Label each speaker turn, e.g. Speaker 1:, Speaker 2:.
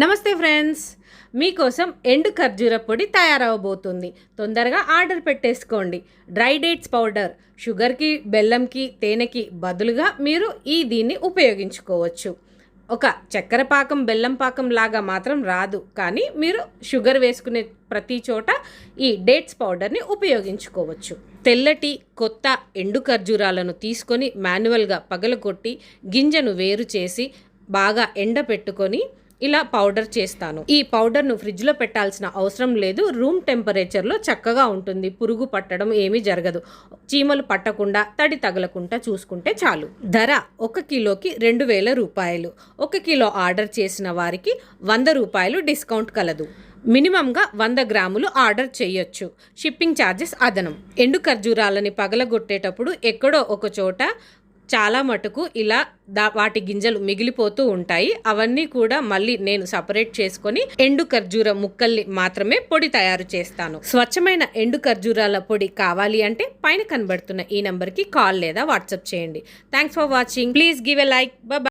Speaker 1: నమస్తే ఫ్రెండ్స్. మీకోసం ఎండు ఖర్జూర పొడి తయారవబోతుంది. తొందరగా ఆర్డర్ పెట్టేసుకోండి. డ్రై డేట్స్ పౌడర్ షుగర్కి బెల్లంకి తేనెకి బదులుగా మీరు ఈ దీన్ని ఉపయోగించుకోవచ్చు. ఒక చక్కెర పాకం బెల్లం పాకం లాగా మాత్రం రాదు. కానీ మీరు షుగర్ వేసుకునే ప్రతి చోట ఈ డేట్స్ పౌడర్ని ఉపయోగించుకోవచ్చు. తెల్లటి కొత్త ఎండు ఖర్జూరాలను తీసుకొని మాన్యువల్గా పగలగొట్టి గింజను వేరు చేసి బాగా ఎండపెట్టుకొని ఇలా పౌడర్ చేస్తాను. ఈ పౌడర్ను ఫ్రిడ్జ్లో పెట్టాల్సిన అవసరం లేదు. రూమ్ టెంపరేచర్లో చక్కగా ఉంటుంది. పురుగు పట్టడం ఏమీ జరగదు. చీమలు పట్టకుండా తడి తగలకుండా చూసుకుంటే చాలు. ధర ఒక కిలోకి రెండు వేల రూపాయలు. ఒక కిలో ఆర్డర్ చేసిన వారికి వంద రూపాయలు డిస్కౌంట్ కలదు. మినిమంగా వంద గ్రాములు ఆర్డర్ చేయొచ్చు. షిప్పింగ్ ఛార్జెస్ అదనం. ఎండు ఖర్జూరాలని పగలగొట్టేటప్పుడు ఎక్కడో ఒక చోట చాలా మటుకు ఇలా దా వాటి గింజలు మిగిలిపోతూ ఉంటాయి. అవన్నీ కూడా మళ్ళీ నేను సపరేట్ చేసుకొని ఎండు ఖర్జూర ముక్కల్ని మాత్రమే పొడి తయారు చేస్తాను. స్వచ్ఛమైన ఎండు ఖర్జూరాల పొడి కావాలి అంటే పైన కనబడుతున్న ఈ నంబర్కి కాల్ లేదా వాట్సాప్ చేయండి. Thanks for watching please give a like bye